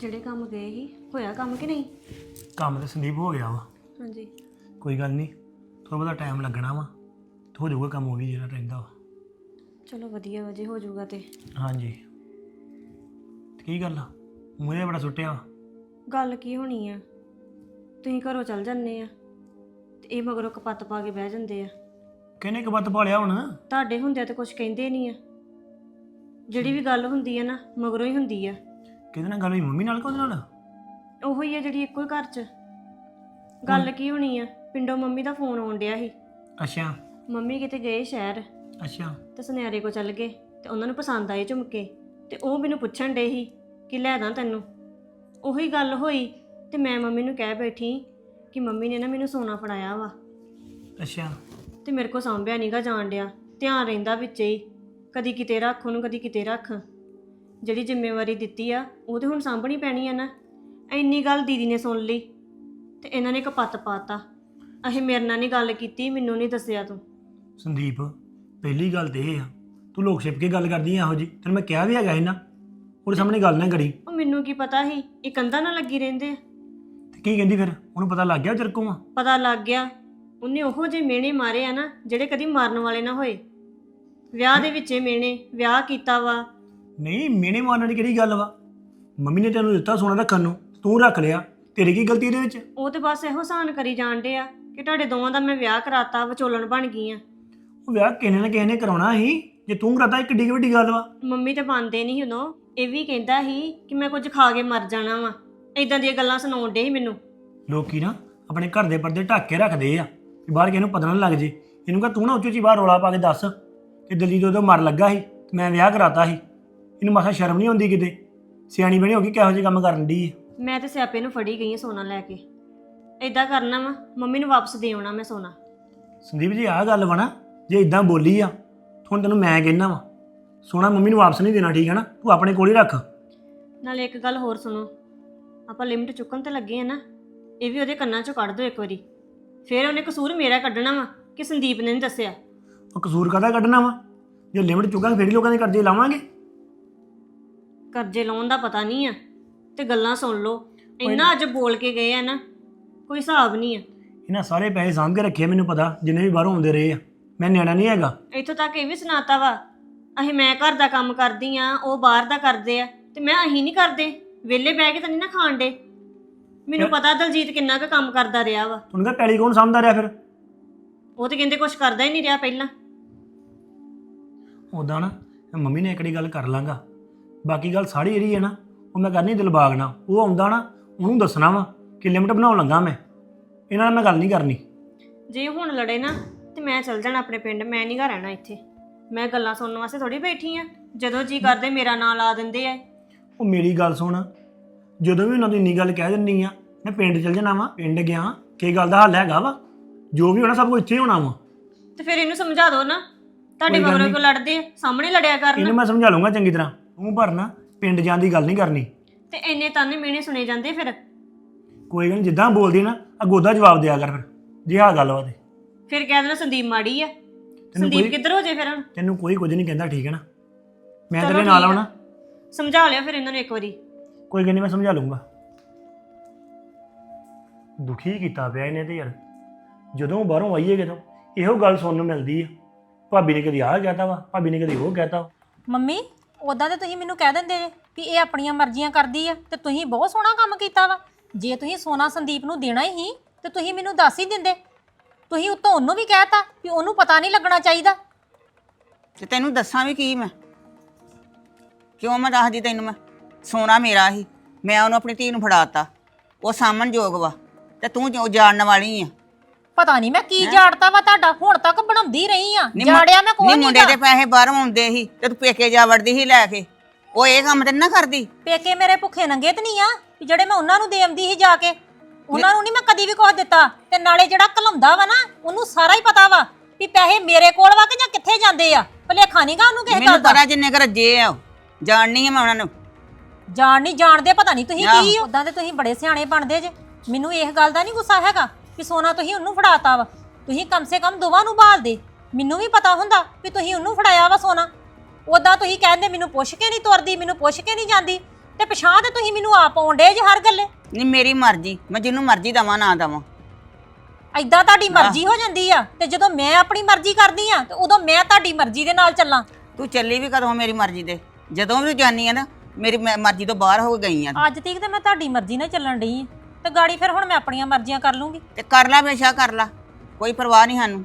ਜਿਹੜੇ ਕੰਮ ਗਏ ਸੀ ਹੋਇਆ ਕੰਮ ਕਿ ਨਹੀਂ? ਕੰਮ ਤੇ ਸੰਦੀਪ ਹੋ ਗਿਆ ਵਾ। ਹਾਂਜੀ। ਕੋਈ ਗੱਲ ਨਹੀਂ ਥੋੜਾ ਬਹੁਤਾ ਟਾਈਮ ਲੱਗਣਾ ਵਾ। ਤੇ ਹੋ ਜਾਊਗਾ ਕੰਮ ਉਹ ਵੀ ਜਿਹੜਾ ਰਹਿੰਦਾ ਵਾ। ਚਲੋ ਵਧੀਆ ਵਾ ਜੇ ਹੋ ਜਾਊਗਾ ਤੇ। ਹਾਂਜੀ। ਕੀ ਗੱਲ ਆ? ਮੂਹਰੇ ਬੜਾ ਸੁੱਟਿਆ ਵਾ। ਗੱਲ ਕੀ ਹੋਣੀ ਆ? ਤੁਸੀਂ ਘਰੋਂ ਚੱਲ ਜੰਨੇ ਆ ਤੇ ਇਹ ਮਗਰੋਂ ਕਪੱਤ ਪਾ ਕੇ ਬਹਿ ਜਾਂਦੇ ਆ। ਕਿਹਨੇ ਕਬੱਤ ਪਾਲਿਆ ਹੁਣ? ਤੁਹਾਡੇ ਹੁੰਦਿਆਂ ਤੇ ਕੁਝ ਕਹਿੰਦੇ ਨਹੀਂ ਆ। ਜਿਹੜੀ ਵੀ ਗੱਲ ਹੁੰਦੀ ਆ ਨਾ ਮਗਰੋਂ ਹੀ ਹੁੰਦੀ ਆ। ਕਿਹਦੇ ਨਾਲ ਗੱਲ ਹੋਈ? ਮੰਮੀ ਨਾਲ ਕੋਦੇ ਨਾਲ? ਉਹੋ ਹੀ ਆ ਜਿਹੜੀ ਇੱਕੋ ਹੀ ਘਰ 'ਚ। ਗੱਲ ਕੀ ਹੋਣੀ ਆ? ਪਿੰਡੋਂ ਮੰਮੀ ਦਾ ਫੋਨ ਆਉਣ ਡਿਆ ਸੀ। ਅੱਛਾ। ਮੰਮੀ ਕਿਤੇ ਗਏ ਸ਼ਹਿਰ। ਅੱਛਾ। ਤੇ ਸੁਨਿਆਰੇ ਕੋ ਚੱਲ ਗਏ ਤੇ ਉਹਨਾਂ ਨੂੰ ਪਸੰਦ ਆਏ ਝੁਮਕੇ। ਤੇ ਉਹ ਮੈਨੂੰ ਪੁੱਛਣ ਡੇ ਸੀ ਕਿ ਲੈ ਦਾਂ ਤੈਨੂੰ। ਉਹੀ ਗੱਲ ਹੋਈ ਤੇ ਮੈਂ ਮੰਮੀ ਨੂੰ ਕਹਿ ਬੈਠੀ ਕਿ ਮੰਮੀ ਨੇ ਨਾ ਮੈਨੂੰ ਸੋਨਾ ਫੜਾਇਆ ਵਾ। ਅੱਛਾ। ਤੇ ਮੇਰੇ ਕੋ ਸਾਂਭਿਆ ਨੀਗਾ ਜਾਣ ਡਿਆ। ਧਿਆਨ ਰਹਿੰਦਾ ਵਿੱਚ ਹੀ। ਕਦੀ ਕਿਤੇ ਰੱਖ ਉਹਨੂੰ ਕਦੀ ਕਿਤੇ ਰੱਖ। ਜਿਹੜੀ ਜ਼ਿੰਮੇਵਾਰੀ ਦਿੱਤੀ ਆ ਉਹ ਤੇ ਹੁਣ ਸਾਂਭਣੀ ਪੈਣੀ ਆ ਨਾ। ਇੰਨੀ ਗੱਲ ਦੀਦੀ ਨੇ ਸੁਣ ਲਈ ਤੇ ਇਹਨਾਂ ਨੇ ਕਪੱਤ ਪਾਤਾ ਅਹੇ ਮੇਰੇ ਨਾਲ ਨਹੀਂ ਗੱਲ ਕੀਤੀ ਮੈਨੂੰ ਨਹੀਂ ਦੱਸਿਆ ਤੂੰ। ਸੰਦੀਪ ਪਹਿਲੀ ਗੱਲ ਤੇ ਇਹ ਆ ਤੂੰ ਲੋਕ ਛਿਪ ਕੇ ਗੱਲ ਕਰਦੀ ਆ ਇਹੋ ਜੀ ਤੈਨੂੰ ਮੈਂ ਕਿਹਾ ਵੀ ਹੈਗਾ ਸੀ ਨਾ ਉਹਦੇ ਸਾਹਮਣੇ ਗੱਲ ਨਾ ਕਰੀ। ਉਹ ਮੈਨੂੰ ਕੀ ਪਤਾ ਸੀ ਇਹ ਕੰਧਾਂ ਨਾਲ ਲੱਗੀ ਰਹਿੰਦੇ ਆ। ਤੇ ਕੀ ਕਹਿੰਦੀ ਫਿਰ? ਉਹਨੂੰ ਪਤਾ ਲੱਗ ਗਿਆ ਚਰਕੋਂ ਆ ਪਤਾ ਲੱਗ ਗਿਆ ਉਹਨੇ ਉਹੋ ਜਿਹੇ ਮਿਹਣੇ ਮਾਰੇ ਆ ਨਾ ਜਿਹੜੇ ਕਦੀ ਮਾਰਨ ਵਾਲੇ ਨਾ ਹੋਏ। ਵਿਆਹ ਦੇ ਵਿੱਚੇ ਮਿਹਣੇ ਵਿਆਹ ਕੀਤਾ ਵਾ ਨਹੀਂ ਮੇਨੇ ਮਾਰਨ ਦੀ ਕਿਹੜੀ ਗੱਲ ਵਾ? ਮੰਮੀ ਨੇ ਤੈਨੂੰ ਦਿੱਤਾ ਸੋਨਾ ਰੱਖਣ ਨੂੰ ਤੂੰ ਰੱਖ ਲਿਆ। ਤੇਰੀ ਕੀ ਗਲਤੀ ਇਹਦੇ ਵਿੱਚ? ਉਹ ਤੇ ਬਸ ਇਹੋ ਸਾਨ ਕਰੀ ਜਾਣਦੇ ਆ ਕਿ ਤੁਹਾਡੇ ਦੋਵਾਂ ਦਾ ਮੈਂ ਵਿਆਹ ਕਰਾਤਾ ਵਿਚੋਲਣ ਬਣ ਗਈ ਆ ਉਹ ਵਿਆਹ ਕਿਸੇ ਨਾ ਕਿਸੇ ਨੇ ਕਰਾਉਣਾ ਸੀ ਜੇ ਤੂੰ ਕਰਾਤਾ ਇਹ ਕਿੱਡੀ ਕੁ ਵੱਡੀ ਗੱਲ ਵਾ? ਮੰਮੀ ਤੇ ਮੰਨਦੇ ਨਹੀਂ ਉਦੋਂ ਇਹ ਵੀ ਕਹਿੰਦਾ ਸੀ ਕਿ ਮੈਂ ਕੁਝ ਖਾ ਕੇ ਮਰ ਜਾਣਾ ਵਾ। ਇਦਾਂ ਦੀਆਂ ਗੱਲਾਂ ਸੁਣਾਉਣ ਡੇ ਸੀ ਮੈਨੂੰ। ਲੋਕੀ ਨਾ ਆਪਣੇ ਘਰ ਦੇ ਪਰਦੇ ਢੱਕ ਕੇ ਰੱਖਦੇ ਆ ਵੀ ਬਾਹਰ ਕਿਸੇ ਨੂੰ ਪਤਾ ਨਾ ਲੱਗ ਜੇ। ਇਹਨੂੰ ਕਹ ਤੂੰ ਨਾ ਉੱਚੀ ਉੱਚੀ ਬਾਹਰ ਰੋਲਾ ਪਾ ਕੇ ਦੱਸ ਕਿ ਦਲਜੀਤ ਉਦੋਂ ਮਰ ਲੱਗਾ ਸੀ ਤੇ ਮੈਂ ਵਿਆਹ ਕਰਾਤਾ ਸੀ। ਇਹਨੂੰ ਮਾਸਾ ਸ਼ਰਮ ਨਹੀਂ ਆਉਂਦੀ ਕਿਤੇ? ਸਿਆਣੀ ਬਣੀ ਹੋ ਗਈ ਕਿਹੋ ਜਿਹੇ ਕੰਮ ਕਰਨ ਦੀ ਮੈਂ ਤੇ ਸਿਆਪੇ ਨੂੰ ਫੜੀ ਗਈ ਆ ਸੋਨਾ ਲੈ ਕੇ। ਇਦਾਂ ਕਰਨਾ ਵਾ ਮੰਮੀ ਨੂੰ ਵਾਪਸ ਦੇ ਆਉਣਾ ਮੈਂ ਸੋਨਾ। ਸੰਦੀਪ ਜੀ ਆਹ ਗੱਲ ਵਾ ਨਾ ਜੇ ਇਦਾਂ ਬੋਲੀ ਆ ਹੁਣ ਤੈਨੂੰ ਮੈਂ ਕਹਿਣਾ ਵਾ ਸੋਨਾ ਮੰਮੀ ਨੂੰ ਵਾਪਸ ਨਹੀਂ ਦੇਣਾ ਠੀਕ ਹੈ ਨਾ? ਤੂੰ ਆਪਣੇ ਕੋਲ ਹੀ ਰੱਖ। ਨਾਲੇ ਇੱਕ ਗੱਲ ਹੋਰ ਸੁਣੋ ਆਪਾਂ ਲਿਮਟ ਚੁੱਕਣ ਤੇ ਲੱਗੇ ਆ ਨਾ ਇਹ ਵੀ ਉਹਦੇ ਕੰਨਾਂ ਚੋਂ ਕੱਢ ਦਿਓ ਇੱਕ ਵਾਰੀ। ਫਿਰ ਉਹਨੇ ਕਸੂਰ ਮੇਰਾ ਕੱਢਣਾ ਵਾ ਕਿ ਸੰਦੀਪ ਨੇ ਨਹੀਂ ਦੱਸਿਆ। ਉਹ ਕਸੂਰ ਕਾਹਦਾ ਕੱਢਣਾ ਵਾ? ਜੇ ਲਿਮਟ ਚੁੱਕਾਂਗੇ ਫੇਰ ਹੀ ਲੋਕਾਂ ਦੇ ਕਰਜ਼ੇ ਲਾਵਾਂਗੇ। ਕਰਜ਼ੇ ਲਾਉਣ ਦਾ ਪਤਾ ਨਹੀਂ ਆ ਤੇ ਗੱਲਾਂ ਸੁਣ ਲਓ। ਇੰਨਾ ਅੱਜ ਬੋਲ ਕੇ ਗਏ ਆ ਨਾ ਕੋਈ ਹਿਸਾਬ ਨਹੀਂ ਆ। ਇਹਨਾਂ ਸਾਰੇ ਪੈਸੇ ਸਾਂਭ ਕੇ ਰੱਖੇ ਆ, ਮੈਨੂੰ ਪਤਾ ਜਿੰਨੇ ਵੀ ਬਾਹਰੋਂ ਆਉਂਦੇ ਰਹੇ ਆ। ਮੈਂ ਨਿਆਣਾ ਨਹੀਂ ਹੈਗਾ। ਇੱਥੋਂ ਤੱਕ ਇਹ ਵੀ ਸੁਣਾਤਾ ਵਾ ਅਸੀਂ ਮੈਂ ਘਰ ਦਾ ਕੰਮ ਕਰਦੀ ਆ ਉਹ ਬਾਹਰ ਦਾ ਕਰਦੇ ਆ ਤੇ ਮੈਂ ਅਸੀਂ ਨਹੀਂ ਕਰਦੇ। ਵਿਹਲੇ ਬਹਿ ਕੇ ਤਾਂ ਨਹੀਂ ਨਾ ਖਾਣ ਦੇ ਮੈਨੂੰ ਪਤਾ ਦਲਜੀਤ ਕਿੰਨਾ ਕੁ ਕੰਮ ਕਰਦਾ ਰਿਹਾ ਵਾ। ਤੁਹਾਨੂੰ ਕਹ ਪੈਲੀ ਕੌਣ ਸਾਂਭਦਾ ਰਿਹਾ ਫਿਰ? ਉਹ ਤੇ ਕਹਿੰਦੇ ਕੁਝ ਕਰਦਾ ਹੀ ਨਹੀਂ ਰਿਹਾ ਪਹਿਲਾਂ। ਉਦਾਂ ਨਾ ਮੈਂ ਮੰਮੀ ਨੇ ਇਕੜੀ ਗੱਲ ਕਰ ਲਾਂਗਾ। ਬਾਕੀ ਗੱਲ ਸਾਰੀ ਜਿਹੜੀ ਹੈ ਨਾ ਉਹ ਮੈਂ ਕਰਨੀ ਦਿਲਬਾਗ ਨਾਲ। ਉਹ ਆਉਂਦਾ ਨਾ ਉਹਨੂੰ ਦੱਸਣਾ ਵਾ ਕਿ ਲਿਮਟ ਬਣਾਉਣ ਲੱਗਾ ਮੈਂ। ਇਹਨਾਂ ਨਾਲ ਮੈਂ ਗੱਲ ਨਹੀਂ ਕਰਨੀ। ਜੇ ਹੁਣ ਲੜੇ ਨਾ ਤੇ ਮੈਂ ਚਲ ਜਾਣਾ ਆਪਣੇ ਪਿੰਡ ਮੈਂ ਨਹੀਂ ਘਰ ਰਹਿਣਾ ਇੱਥੇ। ਮੈਂ ਗੱਲਾਂ ਸੁਣਨ ਵਾਸਤੇ ਥੋੜੀ ਬੈਠੀ ਆ। ਜਦੋਂ ਜੀ ਕਰਦੇ ਮੇਰਾ ਨਾਂ ਲਾ ਦਿੰਦੇ ਆ ਉਹ ਮੇਰੀ ਗੱਲ ਸੁਣ। ਜਦੋਂ ਵੀ ਉਹਨਾਂ ਦੀ ਇੰਨੀ ਗੱਲ ਕਹਿ ਦਿੰਨੀ ਆ ਮੈਂ ਪਿੰਡ ਚਲ ਜਾਣਾ ਵਾ ਪਿੰਡ ਗਿਆ ਕੀ ਗੱਲ ਦਾ ਹੱਲ ਹੈਗਾ ਵਾ। ਜੋ ਵੀ ਹੋਣਾ ਸਭ ਕੁਝ ਇੱਥੇ ਹੋਣਾ ਵਾ। ਤੇ ਫਿਰ ਇਹਨੂੰ ਸਮਝਾ ਦਿਓ ਨਾ। ਤੁਹਾਡੇ ਕੋਈ ਗੱਲ ਮਗਰੋਂ ਨਹੀਂ। ਕੋ ਲੜਦੇ ਆ, ਸਾਹਮਣੇ ਲੜਿਆ ਕਰਨ। ਇਹਨੂੰ ਮੈਂ ਸਮਝਾ ਲੂੰਗਾ ਚੰਗੀ ਤਰ੍ਹਾਂ। ਤੂੰ ਭਰਨਾ ਪਿੰਡ ਜਾਣ ਦੀ ਗੱਲ ਨਹੀਂ ਕਰਨੀ। ਤੇ ਇੰਨੇ ਤਾਨੇ ਮਿਹਣੇ ਸੁਣੇ ਜਾਂਦੇ ਫਿਰ। ਕੋਈ ਗੱਲ ਨੀ ਜਿੱਦਾਂ ਬੋਲਦੀ ਨਾ ਅਗੋਦਾ ਜਵਾਬ ਦਿਆ ਕਰ ਫਿਰ ਜੇ ਆਹ ਗੱਲ ਵਾ ਤੇ ਫਿਰ ਕਹਿ ਦੇਣਾ ਸੰਦੀਪ ਮਾੜੀ ਆ। ਸੰਦੀਪ ਕੋਈ- ਕਿੱਧਰ ਹੋ ਜੇ ਫਿਰ ਹੁਣ? ਤੈਨੂੰ ਕੋਈ ਕੁਝ ਨਹੀਂ ਕਹਿੰਦਾ ਠੀਕ ਹੈ ਨਾ? ਮੈਂ ਚਲੋ ਤੇਰੇ ਨਾਲ ਠੀਕ ਆ। ਆਉਣਾ। ਸਮਝਾ ਲਿਓ ਫਿਰ ਇਹਨਾਂ ਨੂੰ ਇੱਕ ਵਾਰੀ। ਕੋਈ ਗੱਲ ਨਹੀਂ ਮੈਂ ਸਮਝਾ ਲੂੰਗਾ ਦੁਖੀ ਕੀਤਾ ਪਿਆ ਇਹਨੇ ਤੇ ਯਾਰ। ਜਦੋਂ ਬਾਹਰੋਂ ਆਈਏ ਕਿਤੋਂ ਇਹੋ ਗੱਲ ਸੁਣਨ ਨੂੰ ਮਿਲਦੀ ਆ। ਭਾਬੀ ਨੇ ਕਦੀ ਆਹ ਕਹਿਤਾ ਵਾ ਭਾਬੀ ਨੇ ਕਦੀ ਉਹ ਕਹਿਤਾ ਵਾ। ਮੰਮੀ ਉਦਾਂ ਤੇ ਤੁਸੀਂ ਮੈਨੂੰ ਕਹਿ ਦਿੰਦੇ ਜੇ ਵੀ ਇਹ ਆਪਣੀਆਂ ਮਰਜ਼ੀਆਂ ਕਰਦੀ ਆ ਤੇ ਤੁਸੀਂ ਬਹੁਤ ਸੋਹਣਾ ਕੰਮ ਕੀਤਾ ਵਾ। ਜੇ ਤੁਸੀਂ ਸੋਨਾ ਸੰਦੀਪ ਨੂੰ ਦੇਣਾ ਹੀ ਸੀ ਤੇ ਤੁਸੀਂ ਮੈਨੂੰ ਦੱਸ ਹੀ ਦਿੰਦੇ। ਤੁਸੀਂ ਉੱਤੋਂ ਉਹਨੂੰ ਵੀ ਕਹਿਤਾ ਵੀ ਉਹਨੂੰ ਪਤਾ ਨਹੀਂ ਲੱਗਣਾ ਚਾਹੀਦਾ। ਤੇ ਤੈਨੂੰ ਦੱਸਾਂ ਵੀ ਕੀ ਮੈਂ? ਕਿਉਂ ਮੈਂ ਦੱਸਦੀ ਤੈਨੂੰ ਮੈਂ? ਸੋਨਾ ਮੇਰਾ ਹੀ ਮੈਂ ਉਹਨੂੰ ਆਪਣੀ ਧੀ ਨੂੰ ਫੜਾਤਾ। ਉਹ ਸਾਹਮਣ ਜੋਗ ਵਾ ਤੇ ਤੂੰ ਜੋ ਜਾਣਨ ਵਾਲੀ ਆ। ਪਤਾ ਨਹੀਂ ਮੈਂ ਕੀ ਜਾੜਤਾ ਵਾ ਤੁਹਾਡਾ ਹੁਣ ਮੁੰ- ਜਾੜਿਆ ਮੈਂ ਕੋਈ ਨਹੀਂ ਮੁੰਡੇ ਦੇ ਪੈਸੇ ਬਾਹਰੋਂ ਆਉਂਦੇ ਸੀ ਤੇ ਤੂੰ ਪੇਕੇ ਜਾ ਵੜਦੀ ਸੀ ਲੈ ਕੇ। ਉਹ ਇਹ ਕੰਮ ਤੇ ਨੀ ਕਰਦੀ। ਪੇਕੇ ਮੇਰੇ ਭੁੱਖੇ ਨੰਗੇ ਤੇ ਨਹੀਂ ਆ ਵੀ ਜਿਹੜੇ ਮੈਂ ਉਹਨਾਂ ਨੂੰ ਦੇਵਦੀ ਸੀ ਜਾ ਕੇ। ਉਹਨਾਂ ਨੂੰ ਨਹੀਂ ਮੈਂ ਕਦੀ ਵੀ ਕੁਝ ਦਿੱਤਾ। ਤੇ ਨਾਲੇ ਜਿਹੜਾ ਘਲਾਉਂਦਾ ਵਾ ਨਾ ਉਹਨੂੰ ਸਾਰਾ ਹੀ ਪਤਾ ਵਾ ਵੀ ਪੈਸੇ ਮੇਰੇ ਕੋਲ ਵਾ ਕਿ ਜਾਂ ਕਿੱਥੇ ਜਾਂਦੇ ਆ। ਭਲੇਖਾ ਨਹੀਂਗਾ ਉਹਨੂੰ ਕਿਸੇ ਮੈਨੂੰ ਗੱਲ ਦਾ। ਪਤਾ ਜਿੰਨੇ ਕਰ ਰੱਜੇ ਆ ਉਹ। ਜਾਣਨੀ ਆ ਮੈਂ ਉਹਨਾਂ ਨੂੰ। ਜਾਣ ਨਹੀਂ ਜਾਣਦੇ ਪਤਾ ਨਹੀਂ ਤੁਸੀਂ ਆਹੋ। ਕੀ ਹੋ। ਉਦਾਂ ਤੇ ਤੁਸੀਂ ਬੜੇ ਸਿਆਣੇ ਬਣਦੇ ਜੇ। ਮੈਨੂੰ ਇਸ ਗੱਲ ਦਾ ਨਹੀਂ ਗੁੱਸਾ ਹੈਗਾ ਕਿ ਸੋਨਾ ਤੁਸੀਂ ਉਹਨੂੰ ਫੜਾਤਾ ਵਾ। ਤੁਸੀਂ ਕਮ ਸੇ ਕਮ ਦੋਵਾਂ ਨੂੰ ਬਾਲਦੇ ਮੈਨੂੰ ਵੀ ਪਤਾ ਹੁੰਦਾ ਵੀ ਤੁਸੀਂ ਉਹਨੂੰ ਫੜਾਇਆ ਵਾ ਸੋਨਾ। ਉਦਾਂ ਤੁਸੀਂ ਕਹਿੰਦੇ ਮੈਨੂੰ ਪੁੱਛ ਕੇ ਨਹੀਂ ਤੁਰਦੀ ਮੈਨੂੰ ਪੁੱਛ ਕੇ ਨਹੀਂ ਜਾਂਦੀ। ਤੇ ਪਛਾਣ ਤੇ ਤੁਸੀਂ ਮੈਨੂੰ ਆਪ ਆਉਂਦੇ ਜੇ ਹਰ ਗੱਲੇ। ਨਹੀਂ ਮੇਰੀ ਮਰਜ਼ੀ ਮੈਂ ਜਿਹਨੂੰ ਮਰਜ਼ੀ ਦਵਾਂ ਨਾ ਦਵਾਂ। ਐਦਾਂ ਤੁਹਾਡੀ ਮਰਜ਼ੀ ਹੋ ਜਾਂਦੀ ਆ ਤੇ ਜਦੋਂ ਮੈਂ ਆਪਣੀ ਮਰਜ਼ੀ ਕਰਦੀ ਆ ਤੇ ਉਦੋਂ ਮੈਂ ਤੁਹਾਡੀ ਮਰਜ਼ੀ ਦੇ ਨਾਲ ਚੱਲਾਂ। ਤੂੰ ਚੱਲੀ ਵੀ ਕਦੋਂ ਮੇਰੀ ਮਰਜ਼ੀ ਦੇ ਜਦੋਂ ਵੀ ਜਾਨੀ ਆ ਨਾ ਮੇਰੀ ਮੈਂ ਮਰਜ਼ੀ ਤੋਂ ਬਾਹਰ ਹੋ ਗਈ ਆ ਅੱਜ ਤੀਕ ਤੇ ਮੈਂ ਤੁਹਾਡੀ ਮਰਜ਼ੀ ਨਾਲ ਚੱਲਣ ਡਈ ਆ। ਤੇ ਗਾੜੀ ਫਿਰ ਹੁਣ ਮੈਂ ਆਪਣੀਆਂ ਮਰਜ਼ੀਆਂ ਕਰ ਲੂੰਗੀ। ਤੇ ਕਰ ਲੈ ਬੇਸ਼ੱਕ ਕਰ ਲੈ। ਕੋਈ ਪਰਵਾਹ ਨਹੀਂ ਸਾਨੂੰ।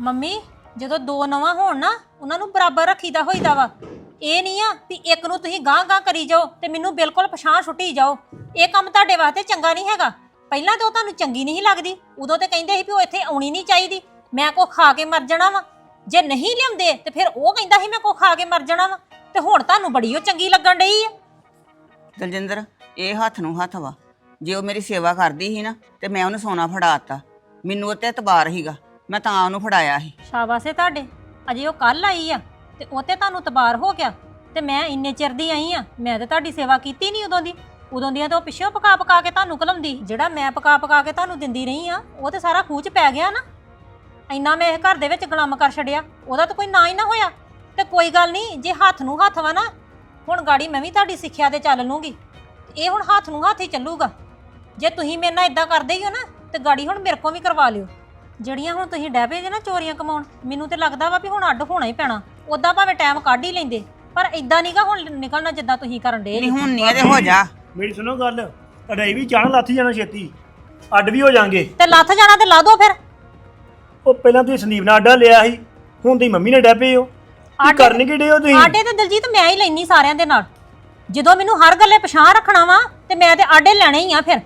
ਮੰਮੀ, ਜਦੋਂ ਦੋ ਨਵਾਂ ਹੋਣ ਨਾ, ਉਹਨਾਂ ਨੂੰ ਬਰਾਬਰ ਰੱਖੀਦਾ ਹੋਈਦਾ ਵਾ। ਇਹ ਨਹੀਂ ਆ ਵੀ ਇੱਕ ਨੂੰ ਤੁਸੀਂ ਗਾਂ ਗਾਂ ਕਰੀ ਜਾਓ ਤੇ ਮੈਨੂੰ ਬਿਲਕੁਲ ਪਛਾਣ ਛੁੱਟੀ ਜਾਓ। ਇਹ ਕੰਮ ਤੁਹਾਡੇ ਵਾਸਤੇ ਚੰਗਾ ਨਹੀਂ ਹੈਗਾ। ਪਹਿਲਾਂ ਤਾਂ ਉਹ ਤੁਹਾਨੂੰ ਚੰਗੀ ਨਹੀਂ ਲੱਗਦੀ। ਉਦੋਂ ਤੇ ਕਹਿੰਦੇ ਸੀ ਵੀ ਉਹ ਇੱਥੇ ਆਉਣੀ ਨਹੀਂ ਚਾਹੀਦੀ। ਮੈਂ ਕੋ ਖਾ ਕੇ ਮਰ ਜਾਣਾ ਵਾ। ਜੇ ਨਹੀਂ ਲਿਆਉਂਦੇ, ਤੇ ਫਿਰ ਉਹ ਕਹਿੰਦਾ ਸੀ ਮੈਂ ਕੋ ਖਾ ਕੇ ਮਰ ਜਾਣਾ ਵਾ। ਤੇ ਹੁਣ ਤੁਹਾਨੂੰ ਬੜੀ ਉਹ ਚੰਗੀ ਲੱਗਣ ਡਈ ਆ। ਦਲਜਿੰਦਰ, ਇਹ ਹੱਥ ਨੂੰ ਹੱਥ ਵਾ। ਜੇ ਉਹ ਮੇਰੀ ਸੇਵਾ ਕਰਦੀ ਸੀ ਨਾ, ਤੇ ਮੈਂ ਉਹਨੂੰ ਸੋਨਾ ਫੜਾਤਾ ਮੈਨੂੰ ਉਹ ਤੇ ਇਤਬਾਰ ਸੀਗਾ। ਮੈਂ ਤਾਂ ਉਹਨੂੰ ਫੜਾਇਆ ਸੀ। ਸ਼ਾਬਾਸ਼ ਏ ਤੁਹਾਡੇ। ਅਜੇ ਉਹ ਕੱਲ ਆਈ ਆ ਤੇ ਉਹ ਤੇ ਤੁਹਾਨੂੰ ਤਬਾਰ ਹੋ ਗਿਆ। ਤੇ ਮੈਂ ਇੰਨੇ ਚਿਰ ਦੀ ਆਈ ਆ, ਮੈਂ ਤਾਂ ਤੁਹਾਡੀ ਸੇਵਾ ਕੀਤੀ ਨਹੀਂ ਉਦੋਂ ਦੀ। ਉਦੋਂ ਦੀਆਂ ਤਾਂ ਉਹ ਪਿੱਛੋਂ ਪਕਾ ਪਕਾ ਕੇ ਤੁਹਾਨੂੰ ਕਲਮਦੀ ਜਿਹੜਾ ਮੈਂ ਪਕਾ ਪਕਾ ਕੇ ਤੁਹਾਨੂੰ ਦਿੰਦੀ ਰਹੀ ਆ, ਉਹ ਤੇ ਸਾਰਾ ਖੂਚ ਪੈ ਗਿਆ ਨਾ। ਇੰਨਾ ਮੈਂ ਇਹ ਘਰ ਦੇ ਵਿੱਚ ਗੁਲਾਮ ਕਰ ਛੱਡਿਆ, ਉਹਦਾ ਤਾਂ ਕੋਈ ਨਾ ਹੀ ਨਾ ਹੋਇਆ। ਤੇ ਕੋਈ ਗੱਲ ਨਹੀਂ, ਜੇ ਹੱਥ ਨੂੰ ਹੱਥ ਵਾ ਨਾ, ਹੁਣ ਗਾੜੀ ਮੈਂ ਵੀ ਤੁਹਾਡੀ ਸਿੱਖਿਆ ਤੇ ਚੱਲ ਲੂੰਗੀ। ਇਹ ਹੁਣ ਹੱਥ ਨੂੰ ਹੱਥ ਹੀ ਚੱਲੂਗਾ। ਜੇ ਤੁਸੀਂ ਮੇਰੇ ਨਾਲ ਇਦਾਂ ਕਰਦੇ ਹੀ ਹੋ ਨਾ, ਤੇ ਗਾੜੀ ਹੁਣ ਮੇਰੇ ਕੋਲ ਵੀ ਕਰਵਾ ਲਿਓ। ਜਿਹੜੀਆਂ ਹੁਣ ਤੁਸੀਂ ਡੈਬੇ ਜੇ ਨਾ ਚੋਰੀਆਂ ਕਮਾਉਣ ਮੈਨੂੰ ਤੇ ਲੱਗਦਾ ਵਾ ਵੀ ਹੁਣ ਅੱਡ ਹੋਣਾ ਹੀ ਪੈਣਾ। ਉਦਾਂ ਭਾਵੇਂ ਟਾਈਮ ਕੱਢ ਹੀ ਲੈਂਦੇ ਪਰ ਇਦਾਂ ਨਹੀਂਗਾ ਹੁਣ ਨਿਕਲਣਾ ਜਿੱਦਾਂ ਤੁਸੀਂ ਕਰਨ ਦੇ ਨਹੀਂ ਹੁਣ ਨਹੀਂ ਇਹਦੇ ਹੋ ਜਾ। ਮੇਰੀ ਸੁਣੋ ਗੱਲ ਇਹ ਵੀ ਚਾਹਣਾ ਲੱਥ ਜਾਣਾ ਛੇਤੀ ਅੱਡ ਵੀ ਹੋ ਜਾਾਂਗੇ। ਤੇ ਲੱਥ ਜਾਣਾ ਤੇ ਲਾ ਦੋ ਫਿਰ। ਉਹ ਪਹਿਲਾਂ ਤੁਸੀਂ ਸੰਦੀਪ ਨਾਲ ਅੱਡਾ ਲਿਆ ਸੀ ਹੁਣ ਤੁਸੀਂ ਮੰਮੀ ਨੇ ਡੱਬੇ ਹੋ। ਕੀ ਆਡੇ- ਕਰਨ ਕੀ ਡੇ ਹੋ ਤੁਸੀਂ? ਆਡੇ ਤੇ ਦਲਜੀਤ ਮੈਂ ਹੀ ਲੈਣੀ ਸਾਰਿਆਂ ਦੇ ਨਾਲ। ਜਦੋਂ ਮੈਨੂੰ ਹਰ ਗੱਲੇ ਪਛਾਣ ਰੱਖਣਾ ਵਾ ਤੇ ਮੈਂ ਤੇ ਆਡੇ ਲੈਣੇ ਹੀ ਆ ਫਿਰ।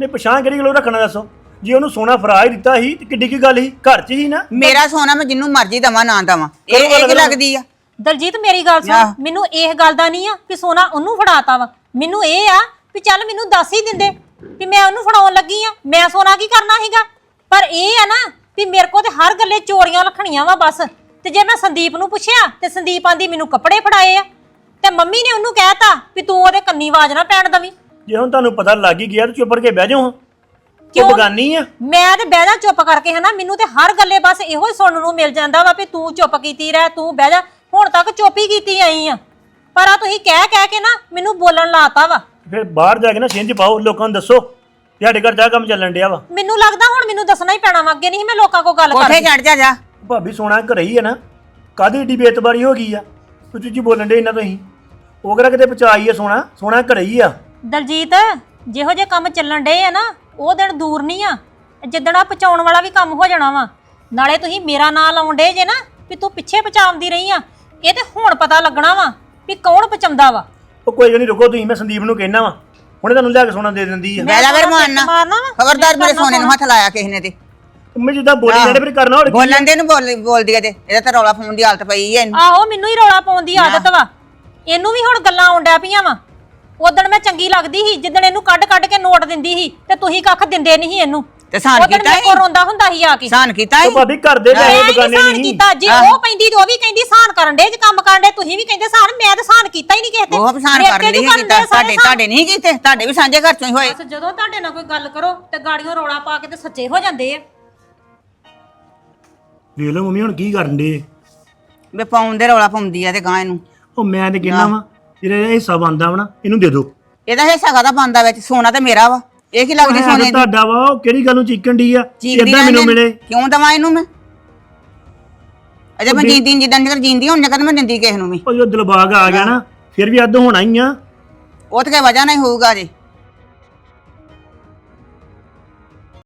ਨੇ ਪਛਾਣ ਕਿਹੜੀ ਗੱਲੋਂ ਰੱਖਣਾ ਦੱਸੋ? ਜੇ ਉਹਨੂੰ ਸੋਨਾ ਫਰਾ ਹੀ ਦਿੱਤਾ ਸੀ ਤੇ ਕਿੱਡੀ ਕੀ ਗੱਲ ਸੀ? ਘਰ 'ਚ ਹੀ ਨਾ। ਮੇਰਾ ਸੋਨਾ ਮੈਂ ਜਿੰਨੂੰ ਮਰਜ਼ੀ ਦਵਾਂ ਨਾ ਦਵਾਂ। ਇਹ ਇਹ ਕੀ। ਲੱਗਦੀ ਆ? ਦਲਜੀਤ ਮੇਰੀ ਗੱਲ। ਸੁਣ। ਮੈਨੂੰ ਇਹ ਗੱਲ ਦਾ ਨਹੀਂ ਆ ਕਿ ਸੋਨਾ ਉਹਨੂੰ ਫੜਾਤਾ ਵਾ। ਮੈਨੂੰ ਇਹ ਆ ਵੀ ਚੱਲ ਮੈਨੂੰ ਦੱਸ ਹੀ ਦਿੰਦੇ ਵੀ ਮੈਂ ਉਹਨੂੰ ਫੜਾਉਣ ਲੱਗੀ ਆ। ਮੈਂ ਸੋਨਾ ਕੀ ਕਰਨਾ ਸੀਗਾ? ਪਰ ਇਹ ਆ ਨਾ ਵੀ ਮੇਰੇ ਕੋਲ ਤੇ ਹਰ ਗੱਲੇ ਚੋਰੀਆਂ ਲਖਣੀਆਂ ਵਾ ਬਸ। ਤੇ ਜੇ ਮੈਂ ਸੰਦੀਪ ਨੂੰ ਪੁੱਛਿਆ ਤੇ ਸੰਦੀਪ ਆਂਦੀ ਮੈਨੂੰ ਕੱਪੜੇ ਫੜਾਏ ਆ। ਤੇ ਮੰਮੀ ਨੇ ਉਹਨੂੰ ਕਹਿਤਾ ਵੀ ਤੂੰ ਉਹਦੇ ਕੰਨੀ ਆਵਾਜ਼ ਨਾ ਪੈਣ ਦਵੀਂ। ਜੇ ਹੁਣ ਤੁਹਾਨੂੰ ਪਤਾ ਲੱਗ ਹੀ ਗਿਆ ਤਾਂ ਚੁੱਪ ਕਰਕੇ ਬਹਿ ਜਾਓ ਕਿਉਂ? ਬਗਾਨੀ ਆ? ਮੈਂ ਤੇ ਬਹਿ ਜਾ ਚੁੱਪ ਕਰਕੇ ਹਨਾ ਮੈਨੂੰ ਤੇ ਹਰ ਗੱਲੇ ਬਸ ਇਹੋ ਹੀ ਸੁਣਨ ਨੂੰ ਮਿਲ ਜਾਂਦਾ ਵਾ ਵੀ ਤੂੰ ਚੁੱਪ ਕੀਤੀ ਰਹਿ ਤੂੰ ਬਹਿ ਜਾ। ਹੁਣ ਤੱਕ ਚੁੱਪ ਹੀ ਕੀਤੀ ਆਈ ਆ। ਪਰ ਆ ਤੁਸੀਂ ਕਹਿ ਕਹਿ ਕੇ ਨਾ ਮੈਨੂੰ ਬੋਲਣ ਲਾਤਾ ਵਾ। ਫਿਰ ਬਾਹਰ ਜਾ ਕੇ ਨਾ ਸਿੰਝ ਪਾਓ ਲੋਕਾਂ ਨੂੰ ਦੱਸੋ ਵੀ ਸਾਡੇ ਘਰ ਜਾ ਕੰਮ ਚੱਲਣ ਡਿਆ ਵਾ। ਮੈਨੂੰ ਲੱਗਦਾ ਹੁਣ ਮੈਨੂੰ ਦੱਸਣਾ ਹੀ ਪੈਣਾ ਵਾ ਅੱਗੇ ਨਹੀਂ ਮੈਂ ਲੋਕਾਂ ਕੋਲ ਗੱਲ ਕੋਠੇ ਕਰਦੀ। ਚੜ ਜਾ ਜਾ। ਭਾਬੀ ਸੋਨਾ ਘਰੇ ਹੀ ਆ ਨਾ ਕਾਦੀ ਏਡੀ ਬੇਤਬਾਰੀ ਹੋ ਗਈ ਆ? ਤੂੰ ਚੀਚੀ ਬੋਲਣ ਡੇ ਇਹਨਾਂ ਤੋਂ ਹੀ। ਉਹ ਕਿਹੜਾ ਕਿਤੇ ਪਚਾਈ ਆ ਸੋਨਾ? ਸੋਨਾ ਘਰੇ ਹੀ ਆ। ਦਲਜੀਤ ਜਿਹੋ ਜੇ ਕੰਮ ਚੱਲਣ ਡੇ ਆ ਨਾ ਉਹ ਦਿਨ ਦੂਰ ਨਹੀਂ ਆ। ਜਿੱਦਣ ਆ ਪਚਾਉਣ ਵਾਲਾ ਵੀ ਕੰਮ ਹੋ ਜਾਣਾ ਵਾ। ਨਾਲੇ ਤੁਸੀਂ ਮੇਰਾ ਨਾਂ ਲਾਉਣ ਡੇ ਜੇ ਨਾ ਵੀ ਤੂੰ ਪਿੱਛੇ ਪਚਾਉਂਦੀ ਰਹੀ ਆ। ਇਹ ਤੇ ਹੁਣ ਪਤਾ ਲੱਗਣਾ ਵਾ ਵੀ ਕੌਣ ਪਚਾਉਂਦਾ ਵਾ। ਉਹ ਕੋਈ ਗੱਲ ਨਹੀਂ ਰੁਕੋ ਤੁਸੀਂ ਮੈਂ ਸੰਦੀਪ ਨੂੰ ਕਹਿਣਾ ਵਾ। ਹੁਣੇ ਤੁਹਾਨੂੰ ਲਿਆ ਕੇ ਸੋਨਾ ਦੇ ਦਿੰਦੀ ਆ। ਫਿਰ ਸੋਨਾ ਮਾਰਨਾ ਮਾਰਨਾ ਵਾ। ਖਬਰਦਾਰ ਮੇਰੇ ਸੋਨੇ ਨੂੰ ਹੱਥ ਲਾਇਆ ਕਿਸੇ ਨੇ ਤੇ। ਮੈਂ ਜਿੱਦਾਂ ਬੋਲੀ ਜਾਂਦੇ ਫਿਰ ਕਰਨਾ ਹੋਰ ਬੋਲਣ ਦੇ ਨੂੰ ਬੋਲ ਬੋਲਦੀ ਆ ਤੇ। ਇਹਦਾ ਤਾਂ ਰੌਲਾ ਪਾਉਣ ਦੀ ਹਾਲਤ ਪਈ ਐ ਇਹਨੂੰ। ਆਹੋ ਮੈਨੂੰ ਹੀ ਰੌਲਾ ਪਾਉਣ ਦੀ ਆਦਤ ਵਾ। ਇਹਨੂੰ ਵੀ ਹੁਣ ਗੱਲਾਂ ਆਉਂਦਿਆ ਪਈਆਂ ਵਾ। ਉਦੋਂ ਮੈਂ ਚੰਗੀ ਲੱਗਦੀ ਸੀ ਜਿੱਦਣ ਇਹਨੂੰ ਕੱਢ ਕੱਢ ਕੇ ਨੋਟ ਦਿੰਦੀ ਸੀ ਤੇ ਤੁਸੀਂ ਕੱਖ ਦਿੰਦੇ ਨਹੀਂ ਸੀ ਇਹਨੂੰ। ਤੇ ਸਾਨ ਕੀਤਾ ਮੇਰੇ ਕੋਲ ਰੋਂਦਾ ਹੁੰਦਾ ਸੀ ਆ ਕੇ। ਸਾਨ ਕੀਤਾ ਹੀ ਭਾਬੀ ਘਰ ਦੇ ਮੈਂ ਪੈਸੇ ਨਹੀਂ ਬਗਾਨੇ ਸਾਨ ਨਹੀਂ। ਕੀਤਾ ਜੇ ਉਹ ਪੈਂਦੀ ਤੇ ਉਹ ਵੀ ਕਹਿੰਦੀ ਸਾਨ ਕਰਨ ਦੇ ਜੇ ਕੰਮ ਕਰਨ ਦੇ ਤੁਸੀਂ ਵੀ ਕਹਿੰਦੇ ਸਾਨ ਮੈਂ ਤਾਂ ਸਾਨ ਕੀਤਾ ਹੀ ਨਹੀਂ ਕਿਸੇ ਤੇ। ਉਹ ਪਛਾਣ ਮੇਰੇ ਕਰ ਤੇ ਲਈ ਕੀਤਾ? ਦੇ ਸਾਰੇ ਤੁਹਾਡੇ ਸਾਨ। ਤੁਹਾਡੇ ਨਹੀਂ ਕੀਤੇ? ਤੁਹਾਡੇ ਵੀ ਸਾਂਝੇ ਘਰ ਚੋਂ ਹੀ ਹੋਏ। ਬਸ ਜਦੋਂ ਤੁਹਾਡੇ ਨਾਲ ਕੋਈ ਗੱਲ ਕਰੋ ਤੇ ਗਾੜੀਆਂ ਰੌਲਾ ਪਾ ਕੇ ਤੇ ਸੱਚੇ ਹੋ ਜਾਂਦੇ ਆ। ਵੇਖ ਲਓ ਮੰਮੀ ਹੁਣ ਕੀ ਕਰਨ ਦੇ ਵੇ ਪਾਉਣ ਦੇ ਰੌਲਾ ਪਾਉਂਦੀ ਆ ਤੇ ਗਾਂ ਇਹਨੂੰ। ਉਹ ਮੈਂ ਤੇ ਕਹਿਣਾ ਵਾ ਜਿਹੜਾ ਇਹ ਹਿੱਸਾ ਬੰਦਾ ਵਾ ਨਾ ਇਹਨੂੰ ਦੇ ਦਿਓ। ਇਹਦਾ ਹਿੱਸਾ ਕਾਹਦਾ ਪਾਉਂਦਾ ਵਿੱਚ? ਸੋਨਾ ਤੇ ਮੇਰਾ ਵਾ। ਇਹ ਕੀ ਲੱਗਦੀ ਸੋਨੇ ਦੀ? ਤੁਹਾਡਾ ਵਾ ਉਹ ਕਿਹੜੀ ਗੱਲ ਨੂੰ ਚੀਕਣ ਦੀ ਆ? ਚੀਕਦੀ ਏਦਾਂ ਮੈਨੂੰ ਮਿਲੇ। ਕਿਉਂ ਦਵਾਂ ਇਹਨੂੰ ਮੈਂ? ਅਜੇ ਮੈਂ ਜੀਂਦੀ ਜਿੱਦਾਂ ਨਿਕਲ ਜੀਂਦੀ ਹੁਣ ਕਦ ਮੈਂ ਦਿੰਦੀ ਕਿਸੇ ਨੂੰ ਵੀ। ਉਹ ਜੋ ਦਿਲਬਾਗ ਆ ਗਿਆ ਨਾ ਫਿਰ ਵੀ ਅੱਧ ਹੋਣਾ ਹੀ ਆ। ਉਹ ਤੇ ਕੇ ਵਜ੍ਹਾ ਨਹੀਂ ਹੋਊਗਾ ਜੇ